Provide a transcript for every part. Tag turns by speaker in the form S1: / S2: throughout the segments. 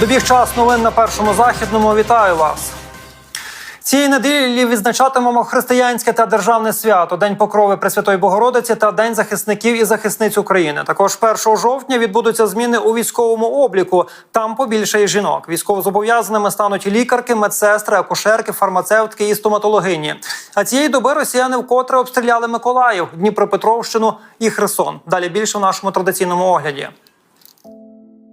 S1: Добіг час новин на першому західному. Вітаю вас. Цієї неділі відзначатимемо християнське та державне свято День Покрови Пресвятої Богородиці та День захисників і захисниць України. Також 1 жовтня відбудуться зміни у військовому обліку. Там побільшає жінок. Військовозобов'язаними стануть лікарки, медсестри, акушерки, фармацевтки і стоматологині. А цієї доби росіяни вкотре обстріляли Миколаїв, Дніпропетровщину і Херсон. Далі більше в нашому традиційному огляді.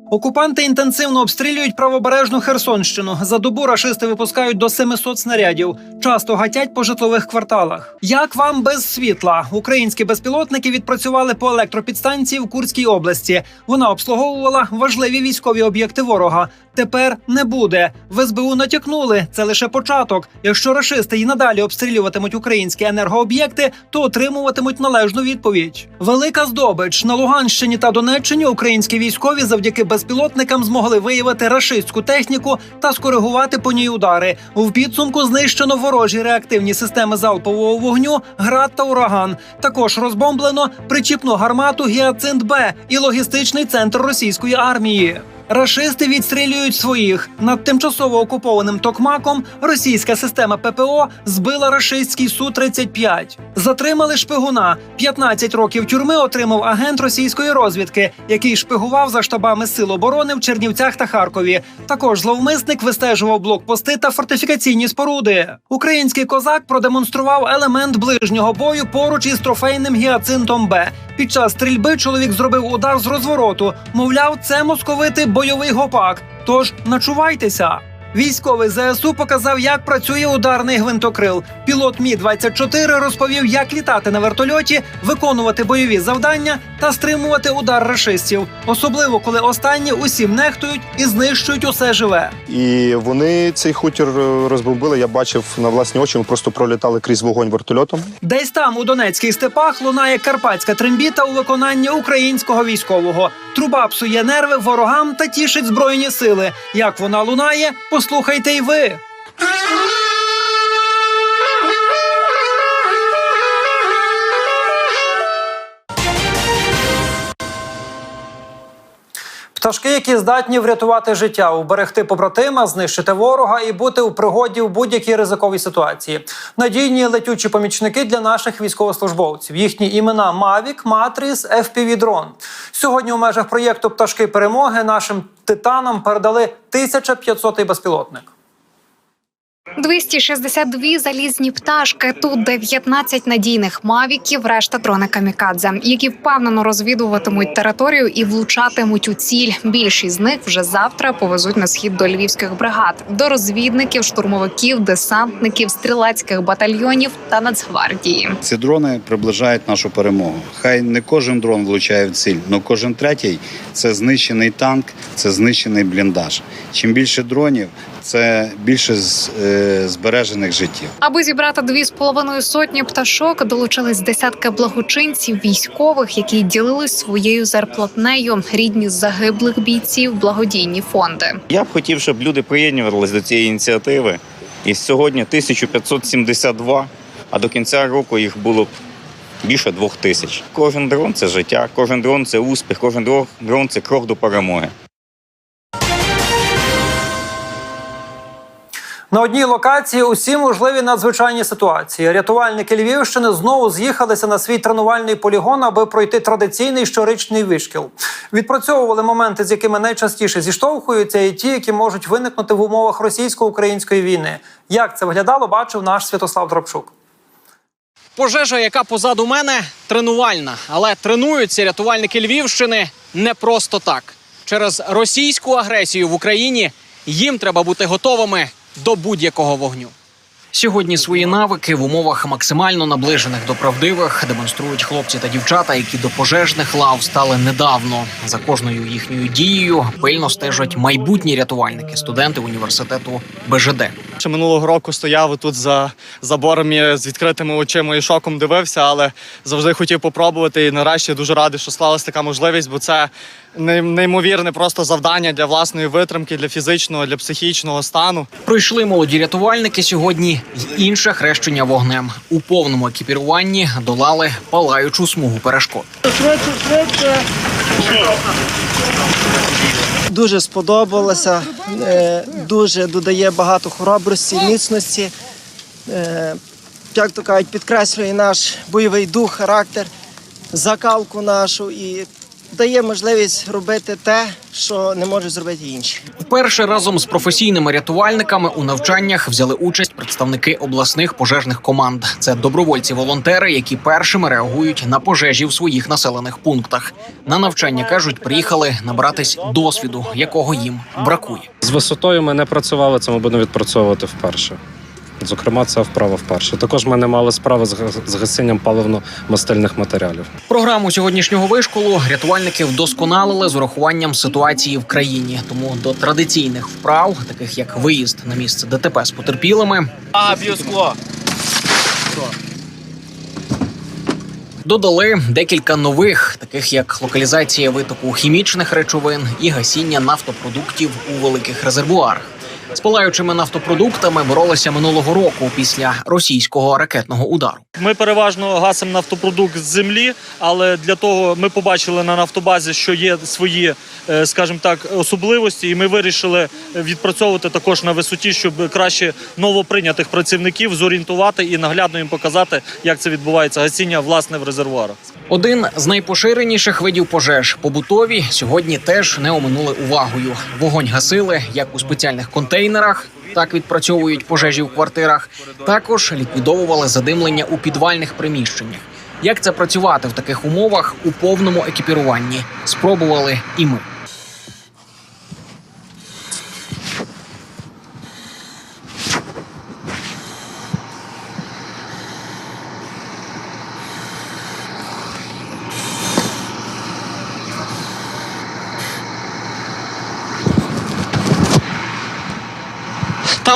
S1: Окупанти інтенсивно обстрілюють правобережну Херсонщину. За добу рашисти випускають до 700 снарядів. Часто гатять по житлових кварталах. Як вам без світла? Українські безпілотники відпрацювали по електропідстанції в Курській області. Вона обслуговувала важливі військові об'єкти ворога. Тепер не буде. В СБУ натякнули. Це лише початок. Якщо рашисти і надалі обстрілюватимуть українські енергооб'єкти, то отримуватимуть належну відповідь. Велика здобич на Луганщині та Донеччині. Українські військові завдяки безпілотникам змогли виявити рашистську техніку та скоригувати по ній удари. В підсумку знищено ворожі реактивні системи залпового вогню, град та ураган. Також розбомблено причіпну гармату Гіацинт Б і логістичний центр російської армії. Рашисти відстрілюють своїх над тимчасово окупованим Токмаком. Російська система ППО збила рашистський су 35 Затримали шпигуна. 15 років тюрми отримав агент російської розвідки, який шпигував за штабами сил оборони в Чернівцях та Харкові. Також зловмисник вистежував блокпости та фортифікаційні споруди. Український козак продемонстрував елемент ближнього бою поруч із трофейним гіацинтом Б. Під час стрільби чоловік зробив удар з розвороту. Мовляв, це московити бойовий гопак. Тож начувайтеся. Військовий ЗСУ показав, як працює ударний гвинтокрил. Пілот Мі 24 розповів, як літати на вертольоті, виконувати бойові завдання та стримувати удар рашистів, особливо коли останні усім нехтують і знищують усе живе.
S2: І вони цей хутір е, розбомбили. Я бачив на власні очі. Ми просто пролітали крізь вогонь вертольотом.
S1: Десь там у Донецьких степах лунає карпатська трембіта у виконанні українського військового. Труба псує нерви ворогам та тішить збройні сили. Як вона лунає, послухайте й ви. Пташки, які здатні врятувати життя, уберегти побратима, знищити ворога і бути у пригоді в будь-якій ризиковій ситуації. Надійні летючі помічники для наших військовослужбовців. Їхні імена Мавік, Матріс, FPV дрон. Сьогодні у межах проєкту Пташки перемоги нашим титанам передали 1500 безпілотник.
S3: 262 залізні пташки. Тут 19 надійних мавіків, решта дрони камікадзе, які впевнено розвідуватимуть територію і влучатимуть у ціль. Більшість з них вже завтра повезуть на схід до львівських бригад, до розвідників, штурмовиків, десантників, стрілецьких батальйонів та нацгвардії.
S4: Ці дрони приближають нашу перемогу. Хай не кожен дрон влучає в ціль, але кожен третій це знищений танк, це знищений бліндаж. Чим більше дронів, це більше з- е, збережених життів.
S3: Аби зібрати дві з половиною сотні пташок, долучились десятки благочинців, військових, які ділились своєю зарплатнею, рідні загиблих бійців, благодійні фонди.
S5: Я б хотів, щоб люди приєднувалися до цієї ініціативи. І сьогодні 1572, а до кінця року їх було б більше двох тисяч. Кожен дрон це життя, кожен дрон це успіх, кожен дрон- дрон це крок до перемоги.
S1: На одній локації усі можливі надзвичайні ситуації. Рятувальники Львівщини знову з'їхалися на свій тренувальний полігон, аби пройти традиційний щорічний вишкіл. Відпрацьовували моменти, з якими найчастіше зіштовхуються, і ті, які можуть виникнути в умовах російсько-української війни. Як це виглядало, бачив наш Святослав Дробчук.
S6: Пожежа, яка позаду мене, тренувальна, але тренуються рятувальники Львівщини не просто так. Через російську агресію в Україні їм треба бути готовими до будь-якого вогню. Сьогодні свої навики в умовах максимально наближених до правдивих демонструють хлопці та дівчата, які до пожежних лав стали недавно. За кожною їхньою дією пильно стежать майбутні рятувальники, студенти університету БЖД.
S7: Ще минулого року стояв тут за забором і з відкритими очима і шоком дивився, але завжди хотів попробувати. І нарешті дуже радий, що склалась така можливість, бо це неймовірне просто завдання для власної витримки, для фізичного, для психічного стану.
S6: Пройшли молоді рятувальники сьогодні й інше хрещення вогнем. У повному екіпіруванні долали палаючу смугу перешкод.
S8: дуже сподобалася, е, дуже додає багато хоробрості, міцності. Е, Як то кажуть, підкреслює наш бойовий дух, характер, закалку нашу і дає можливість робити те, що не можуть зробити інші.
S6: Вперше разом з професійними рятувальниками у навчаннях взяли участь представники обласних пожежних команд. Це добровольці-волонтери, які першими реагують на пожежі в своїх населених пунктах. На навчання кажуть, приїхали набратись досвіду, якого їм бракує.
S9: З висотою ми не працювали, це ми будемо відпрацьовувати вперше. Зокрема, це вправа вперше. Також ми не мали справи з гасінням паливно-мастильних матеріалів.
S6: Програму сьогоднішнього вишколу рятувальники вдосконалили з урахуванням ситуації в країні. Тому до традиційних вправ, таких як виїзд на місце ДТП з потерпілими,
S7: А, біоскло.
S6: Додали декілька нових, таких як локалізація витоку хімічних речовин і гасіння нафтопродуктів у великих резервуарах. З палаючими нафтопродуктами боролися минулого року після російського ракетного удару.
S10: Ми переважно гасимо нафтопродукт з землі, але для того ми побачили на нафтобазі, що є свої, е, скажімо так, особливості, і ми вирішили відпрацьовувати також на висоті, щоб краще новоприйнятих працівників зорієнтувати і наглядно їм показати, як це відбувається гасіння власне в резервуарах.
S6: Один з найпоширеніших видів пожеж побутові сьогодні теж не оминули увагою. Вогонь гасили як у спеціальних контейнерах, так відпрацьовують пожежі в квартирах. Також ліквідовували задимлення у підвальних приміщеннях. Як це працювати в таких умовах у повному екіпіруванні? Спробували і ми.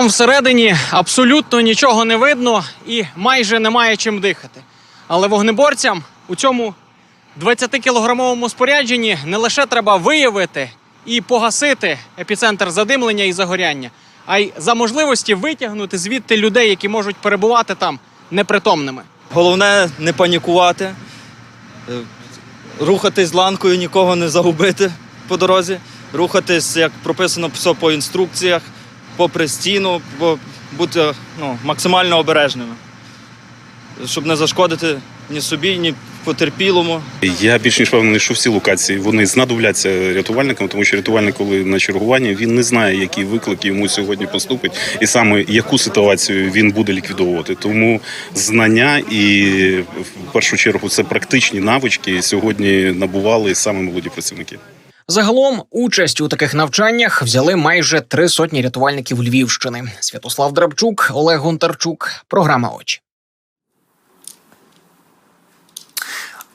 S6: Там всередині абсолютно нічого не видно і майже немає чим дихати. Але вогнеборцям у цьому 20-кілограмовому спорядженні не лише треба виявити і погасити епіцентр задимлення і загоряння, а й за можливості витягнути звідти людей, які можуть перебувати там непритомними.
S11: Головне не панікувати, е, рухатись ланкою, нікого не загубити по дорозі, рухатись, як прописано все по інструкціях, попри стіну, бути ну, максимально обережними, щоб не зашкодити ні собі, ні потерпілому.
S12: Я більш ніж впевнений, що всі локації вони знадобляться рятувальникам, тому що рятувальник, коли на чергуванні, він не знає, який виклик йому сьогодні поступить, і саме яку ситуацію він буде ліквідовувати. Тому знання і в першу чергу це практичні навички сьогодні набували саме молоді працівники.
S6: Загалом участь у таких навчаннях взяли майже три сотні рятувальників Львівщини. Святослав Драбчук, Олег Гонтарчук. Програма очі.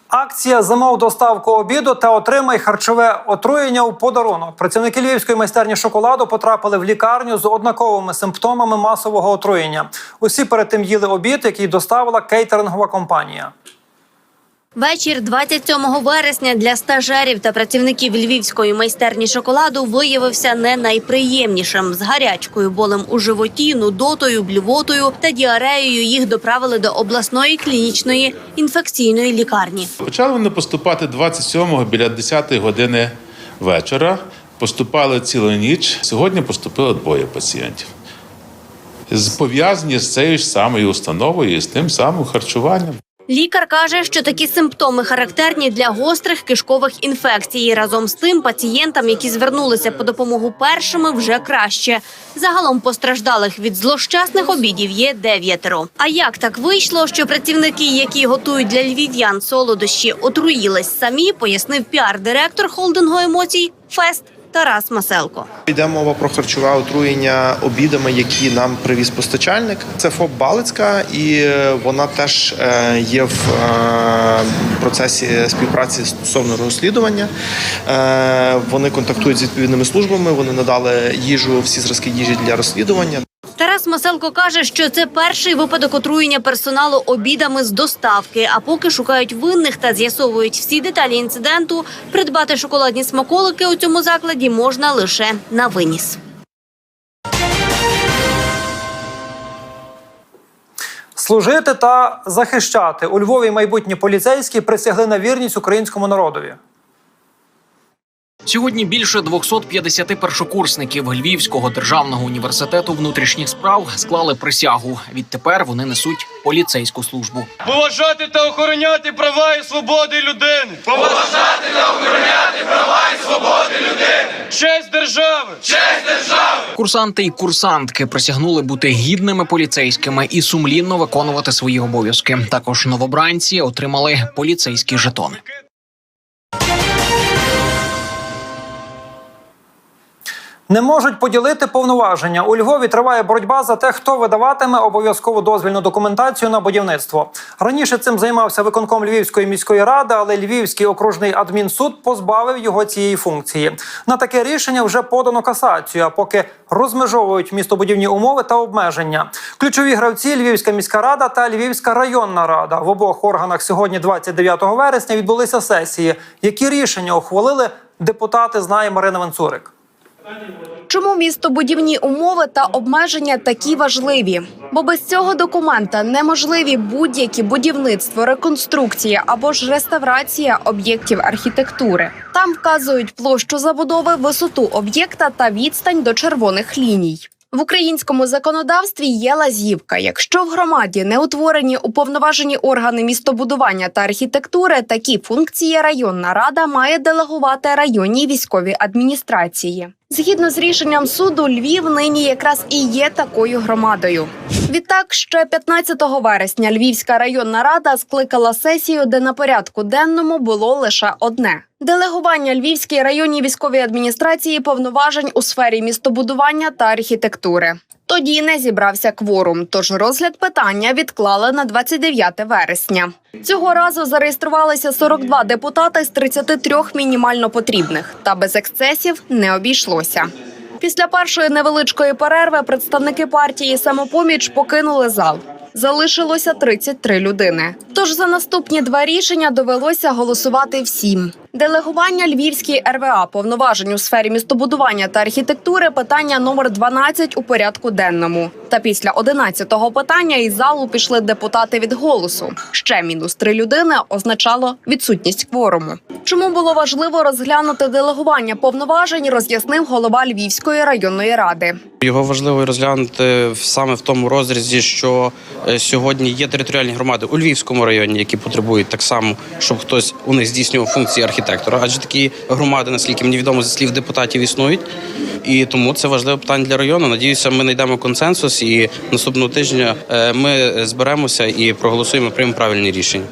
S1: Акція замов доставку обіду та отримай харчове отруєння у подарунок. Працівники львівської майстерні шоколаду потрапили в лікарню з однаковими симптомами масового отруєння. Усі перед тим їли обід, який доставила кейтерингова компанія.
S13: Вечір 27 вересня для стажерів та працівників львівської майстерні шоколаду виявився не найприємнішим. З гарячкою, болем у животі, нудотою, блювотою та діареєю їх доправили до обласної клінічної інфекційної лікарні.
S14: Почали вони поступати 27-го біля 10-ї години вечора. Поступали цілу ніч. Сьогодні поступило двоє пацієнтів. Пов'язані з цією ж самою установою з тим самим харчуванням.
S13: Лікар каже, що такі симптоми характерні для гострих кишкових інфекцій. Разом з тим, пацієнтам, які звернулися по допомогу першими, вже краще. Загалом постраждалих від злощасних обідів є дев'ятеро. А як так вийшло, що працівники, які готують для львів'ян солодощі, отруїлись самі, пояснив піар-директор холдингу емоцій Фест Тарас Маселко.
S15: Йде мова про харчове отруєння обідами, які нам привіз постачальник. Це ФОП Балицька, і е, вона теж е, є в е, процесі співпраці стосовно розслідування. Вони контактують з відповідними службами. Вони надали їжу, всі зразки їжі для розслідування.
S13: Тарас Маселко каже, що це перший випадок отруєння персоналу обідами з доставки. А поки шукають винних та з'ясовують всі деталі інциденту, придбати шоколадні смаколики у цьому закладі можна лише на виніс.
S1: Служити та захищати у Львові майбутні поліцейські присягли на вірність українському народові.
S6: Сьогодні більше 250 першокурсників Львівського державного університету внутрішніх справ склали присягу. Відтепер вони несуть поліцейську службу.
S16: Поважати та охороняти права і свободи людини. Поважати та охороняти права і свободи людини. Честь держави. Честь держави.
S6: Курсанти і курсантки присягнули бути гідними поліцейськими і сумлінно виконувати свої обов'язки. Також новобранці отримали поліцейські жетони.
S1: Не можуть поділити повноваження. У Львові триває боротьба за те, хто видаватиме обов'язкову дозвільну документацію на будівництво. Раніше цим займався виконком Львівської міської ради, але Львівський окружний адмінсуд позбавив його цієї функції. На таке рішення вже подано касацію. А поки розмежовують містобудівні умови та обмеження. Ключові гравці Львівська міська рада та Львівська районна рада в обох органах сьогодні, 29 вересня, відбулися сесії. Які рішення ухвалили депутати? Знає Марина Венцурик.
S17: Чому містобудівні умови та обмеження такі важливі? Бо без цього документа неможливі будь-які будівництво, реконструкція або ж реставрація об'єктів архітектури. Там вказують площу забудови, висоту об'єкта та відстань до червоних ліній. В українському законодавстві є лазівка. Якщо в громаді не утворені уповноважені органи містобудування та архітектури, такі функції районна рада має делегувати районній військовій адміністрації. Згідно з рішенням суду, Львів нині якраз і є такою громадою. Відтак, ще 15 вересня Львівська районна рада скликала сесію, де на порядку денному було лише одне: делегування Львівській районній військовій адміністрації повноважень у сфері містобудування та архітектури. Тоді не зібрався кворум, тож розгляд питання відклали на 29 вересня. Цього разу зареєструвалися 42 депутати з 33 мінімально потрібних, та без ексцесів не обійшлося. Після першої невеличкої перерви представники партії самопоміч покинули зал. Залишилося 33 людини. Тож за наступні два рішення довелося голосувати всім. Делегування Львівській РВА повноважень у сфері містобудування та архітектури питання номер 12 у порядку денному. Та після 11-го питання із залу пішли депутати від голосу. Ще мінус три людини означало відсутність кворуму. Чому було важливо розглянути делегування повноважень, роз'яснив голова Львівської районної ради.
S18: Його важливо розглянути саме в тому розрізі, що е, сьогодні є територіальні громади у Львівському районі, які потребують так само, щоб хтось у них здійснював функції архітектора. Адже такі громади, наскільки мені відомо, зі слів депутатів існують. І тому це важливе питання для району. Надіюся, ми знайдемо консенсус, і наступного тижня е, ми зберемося і проголосуємо, приймемо правильні рішення.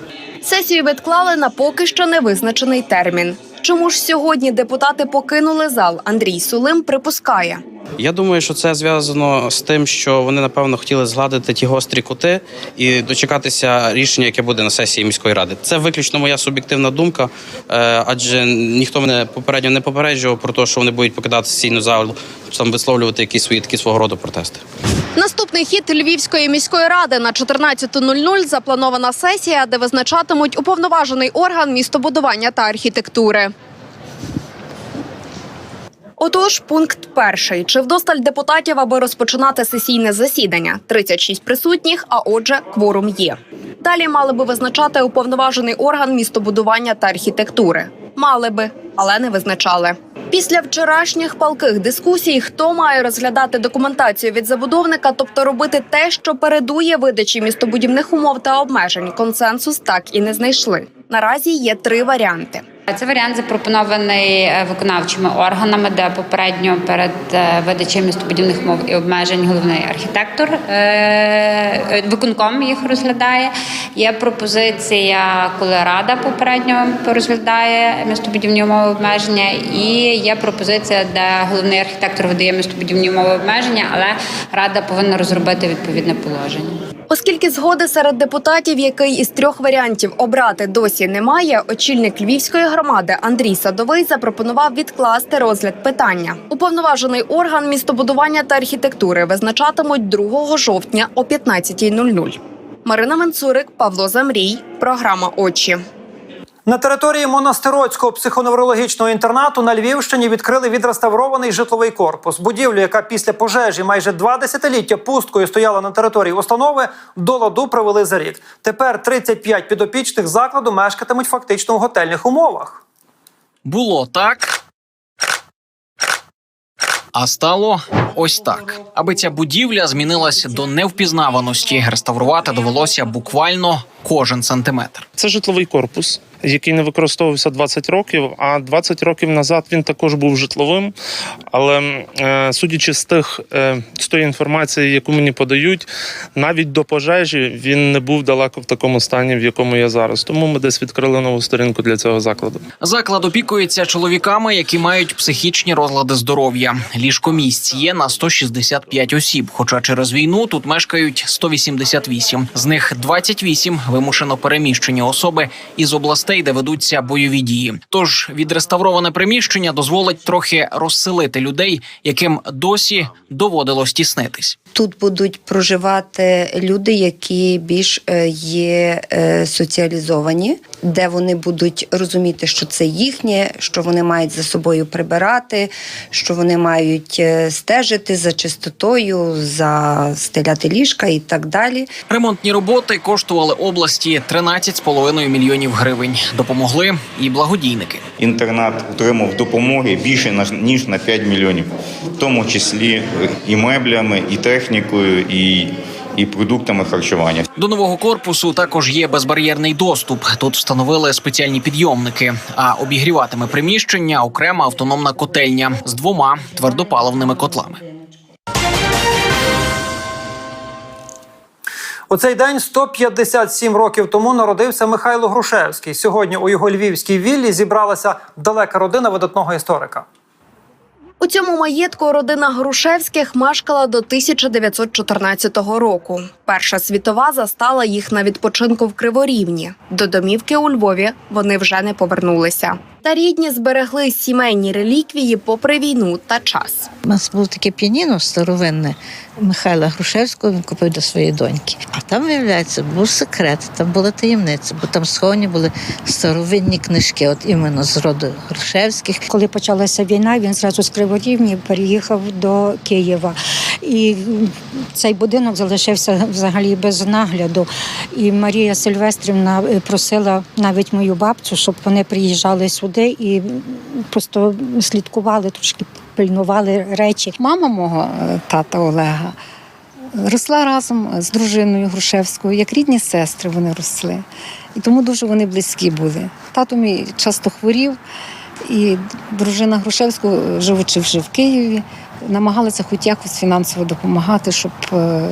S17: Сесію відклали на поки що невизначений термін. Чому ж сьогодні депутати покинули зал? Андрій Сулим припускає.
S18: Я думаю, що це зв'язано з тим, що вони напевно хотіли згладити ті гострі кути і дочекатися рішення, яке буде на сесії міської ради. Це виключно моя суб'єктивна думка, е, адже ніхто мене попередньо не попереджував про те, що вони будуть покидати сесійну залу, там висловлювати якісь свої такі свого роду протести.
S17: Наступний хід Львівської міської ради на 14.00 запланована сесія, де визначатимуть уповноважений орган містобудування та архітектури. Отож, пункт перший: чи вдосталь депутатів, аби розпочинати сесійне засідання? 36 присутніх, а отже, кворум є. Далі мали би визначати уповноважений орган містобудування та архітектури. Мали би, але не визначали. Після вчорашніх палких дискусій, хто має розглядати документацію від забудовника, тобто робити те, що передує видачі містобудівних умов та обмежень, консенсус так і не знайшли. Наразі є три варіанти.
S19: Це варіант запропонований е, виконавчими органами, де попередньо перед е, видачею містобудівних умов і обмежень головний архітектор е, виконком їх розглядає. Є пропозиція, коли рада попередньо розглядає містобудівні умови обмеження, і є пропозиція, де головний архітектор видає містобудівні умови обмеження, але рада повинна розробити відповідне положення.
S17: Оскільки згоди серед депутатів, який із трьох варіантів обрати досі немає, очільник львівської громади Андрій Садовий запропонував відкласти розгляд питання. Уповноважений орган містобудування та архітектури визначатимуть 2 жовтня о 15.00. Марина Менцурик, Павло Замрій, програма Очі.
S1: На території монастирського психоневрологічного інтернату на Львівщині відкрили відреставрований житловий корпус. Будівлю, яка після пожежі майже два десятиліття пусткою стояла на території установи, до ладу привели за рік. Тепер 35 підопічних закладу мешкатимуть фактично в готельних умовах.
S6: Було так, А стало ось так. Аби ця будівля змінилась до невпізнаваності, реставрувати довелося буквально кожен сантиметр.
S20: Це житловий корпус, який не використовувався 20 років. А 20 років назад він також був житловим. Але е, судячи з тих е, з тої інформації, яку мені подають, навіть до пожежі він не був далеко в такому стані, в якому я зараз. Тому ми десь відкрили нову сторінку для цього закладу.
S6: Заклад опікується чоловіками, які мають психічні розлади здоров'я. Ліжкомісць є на 165 осіб. Хоча через війну тут мешкають 188. З них 28 вимушено переміщені особи із областей, де ведуться бойові дії. Тож відреставроване приміщення дозволить трохи розселити людей, яким досі доводилось тіснитись.
S21: Тут будуть проживати люди, які більш е, є е, соціалізовані, де вони будуть розуміти, що це їхнє, що вони мають за собою прибирати, що вони мають е, стежити за чистотою, за стеляти ліжка і так далі.
S6: Ремонтні роботи коштували області 13,5 мільйонів гривень. Допомогли і благодійники.
S5: Інтернат отримав допомоги більше ніж на 5 мільйонів, в тому числі і меблями, і технікою, і, і продуктами харчування.
S6: До нового корпусу також є безбар'єрний доступ. Тут встановили спеціальні підйомники. А обігріватиме приміщення окрема автономна котельня з двома твердопаливними котлами.
S1: У цей день 157 років тому народився Михайло Грушевський. Сьогодні у його львівській віллі зібралася далека родина видатного історика.
S17: У цьому маєтку родина Грушевських мешкала до 1914 року. Перша світова застала їх на відпочинку в Криворівні. До домівки у Львові вони вже не повернулися. Та рідні зберегли сімейні реліквії попри війну та час.
S22: У нас було таке піаніно старовинне Михайла Грушевського, він купив для своєї доньки. А там, виявляється, був секрет, там була таємниця, бо там сховані були старовинні книжки, от іменно з роду Грушевських.
S23: Коли почалася війна, він зразу з Криворівні переїхав до Києва. І цей будинок залишився взагалі без нагляду. І Марія Сильвестрівна просила навіть мою бабцю, щоб вони приїжджали сюди і просто слідкували, трошки пильнували речі. Мама мого е, тата Олега росла разом з дружиною Грушевською, як рідні сестри вони росли. І тому дуже вони близькі були. Тато мій часто хворів, і дружина Грушевського, живучи вже в Києві, намагалася хоч якось фінансово допомагати, щоб е,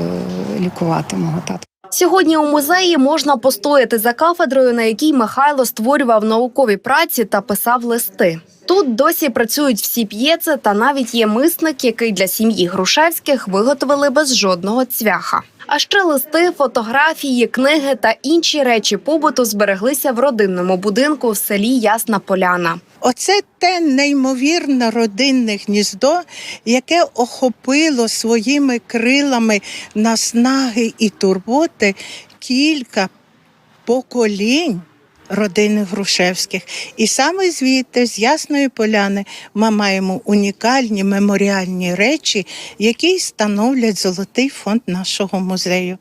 S23: лікувати мого тата.
S17: Сьогодні у музеї можна постояти за кафедрою, на якій Михайло створював наукові праці та писав листи. Тут досі працюють всі п'єци, та навіть є мисник, який для сім'ї Грушевських виготовили без жодного цвяха. А ще листи, фотографії, книги та інші речі побуту збереглися в родинному будинку в селі Ясна Поляна.
S24: Оце те неймовірне родинне гніздо, яке охопило своїми крилами наснаги і турботи кілька поколінь родини Грушевських. І саме звідти, з Ясної Поляни, ми маємо унікальні меморіальні речі, які становлять золотий фонд нашого музею.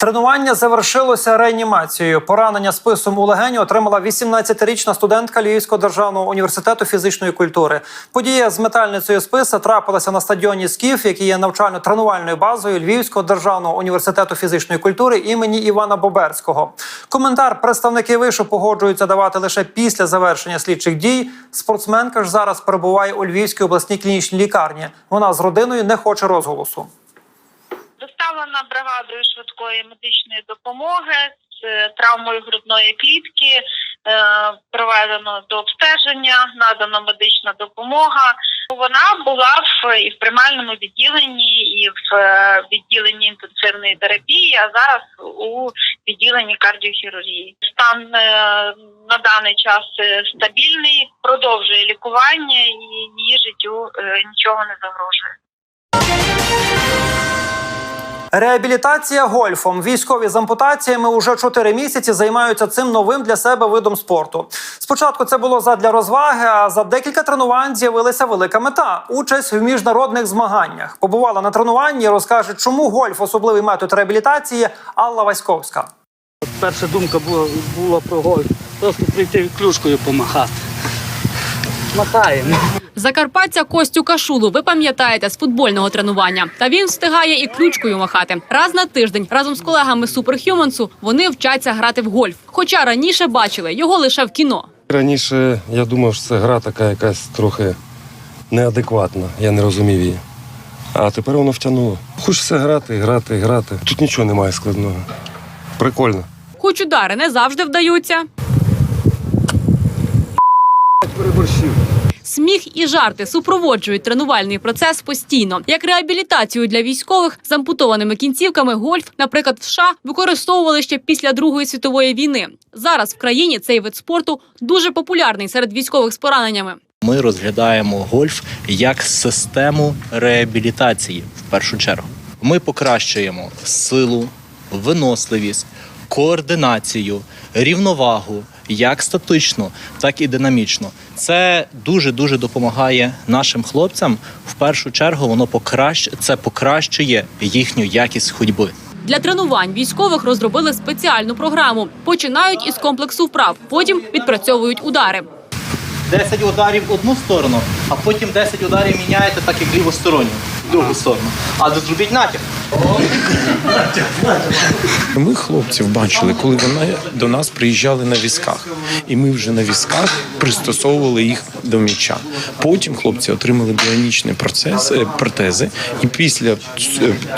S1: Тренування завершилося реанімацією. Поранення списом у легені отримала 18-річна студентка Львівського державного університету фізичної культури. Подія з метальницею списа трапилася на стадіоні Скіф, який є навчально-тренувальною базою Львівського державного університету фізичної культури імені Івана Боберського. Коментар представники вишу погоджуються давати лише після завершення слідчих дій. Спортсменка ж зараз перебуває у Львівській обласній клінічній лікарні. Вона з родиною не хоче розголосу.
S25: Доставлена бригадою швидкої медичної допомоги з е, травмою грудної клітки. е, Проведено до обстеження, надана медична допомога. Вона була в і в приймальному відділенні, і в е, відділенні інтенсивної терапії, а зараз у відділенні кардіохірургії. Стан на даний час стабільний, продовжує лікування і її життю нічого не загрожує.
S1: Реабілітація гольфом. Військові з ампутаціями уже 4 місяці займаються цим новим для себе видом спорту. Спочатку це було задля розваги, а за декілька тренувань з'явилася велика мета участь в міжнародних змаганнях. Побувала на тренуванні, розкаже, чому гольф особливий метод реабілітації Алла Васьковська.
S26: Перша думка була, була про гольф. Просто прийти клюшкою помахати.
S27: Мотаємо. Закарпаття Костю Кашулу ви пам'ятаєте з футбольного тренування. Та він встигає і ключкою махати. Раз на тиждень разом з колегами Суперхюмансу вони вчаться грати в гольф. Хоча раніше бачили його лише в кіно.
S28: Раніше я думав, що це гра така якась трохи неадекватна. Я не розумів її. А тепер воно втягнуло. Хочеться грати, грати, грати. Тут нічого немає складного. Прикольно.
S27: Хоч удари не завжди вдаються. Сміх і жарти супроводжують тренувальний процес постійно. Як реабілітацію для військових з ампутованими кінцівками гольф, наприклад, в США використовували ще після Другої світової війни. Зараз в країні цей вид спорту дуже популярний серед військових з пораненнями.
S29: Ми розглядаємо гольф як систему реабілітації в першу чергу. Ми покращуємо силу, виносливість, координацію, рівновагу як статично, так і динамічно. Це дуже дуже допомагає нашим хлопцям. В першу чергу воно покращ... це покращує їхню якість ходьби.
S27: Для тренувань військових розробили спеціальну програму. Починають із комплексу вправ, потім відпрацьовують удари.
S29: 10 ударів в одну сторону, а потім 10 ударів міняєте так як лівосторонню, сторону. А зробіть натяг.
S30: Ми хлопців бачили, коли вони до нас приїжджали на візках, і ми вже на візках пристосовували їх до м'яча. Потім хлопці отримали біонічні процеси, протези, і після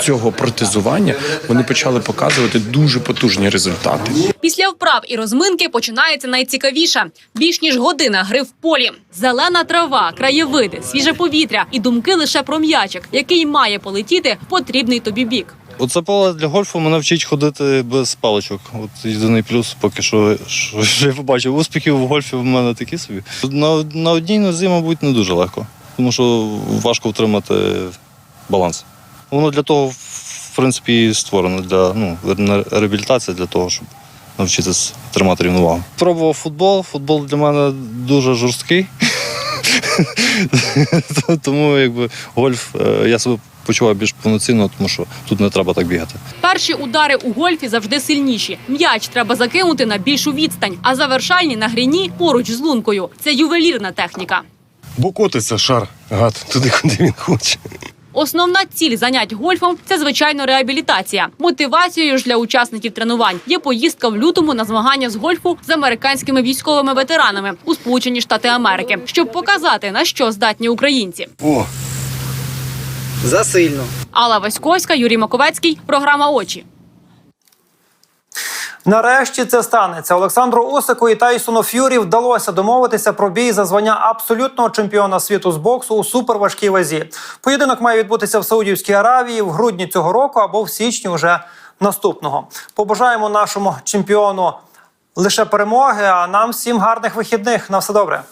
S30: цього протезування вони почали показувати дуже потужні результати.
S27: Після вправ і розминки починається найцікавіше. Більш ніж година гри в полі. Зелена трава, краєвиди, свіже повітря і думки лише про м'ячик, який має полетіти потрібний тобі бік.
S11: Оце поле для гольфу мене вчить ходити без паличок. От єдиний плюс, поки що, що, що я побачив. Успіхів в гольфі в мене такі собі. На, на одній нозі, мабуть, не дуже легко, тому що важко втримати баланс. Воно для того, в принципі, створено для ну, реабілітація для того, щоб навчитися тримати рівновагу. Пробував футбол. Футбол для мене дуже жорсткий. Тому якби гольф е, я себе почуваю більш повноцінно, тому що тут не треба так бігати.
S27: Перші удари у гольфі завжди сильніші. М'яч треба закинути на більшу відстань, а завершальні на гріні поруч з лункою. Це ювелірна техніка.
S28: Бо котиться шар, гад, туди, куди він хоче.
S27: Основна ціль занять гольфом це звичайно реабілітація. Мотивацією ж для учасників тренувань є поїздка в лютому на змагання з гольфу з американськими військовими ветеранами у Сполучені Штати Америки, щоб показати на що здатні українці.
S28: О,
S1: Засильно.
S27: Алла Васьковська, Юрій Маковецький. Програма Очі.
S1: Нарешті це станеться. Олександру Усику і Тайсону Ф'юрі вдалося домовитися про бій за звання абсолютного чемпіона світу з боксу у суперважкій вазі. Поєдинок має відбутися в Саудівській Аравії в грудні цього року або в січні вже наступного. Побажаємо нашому чемпіону лише перемоги. А нам всім гарних вихідних. На все добре.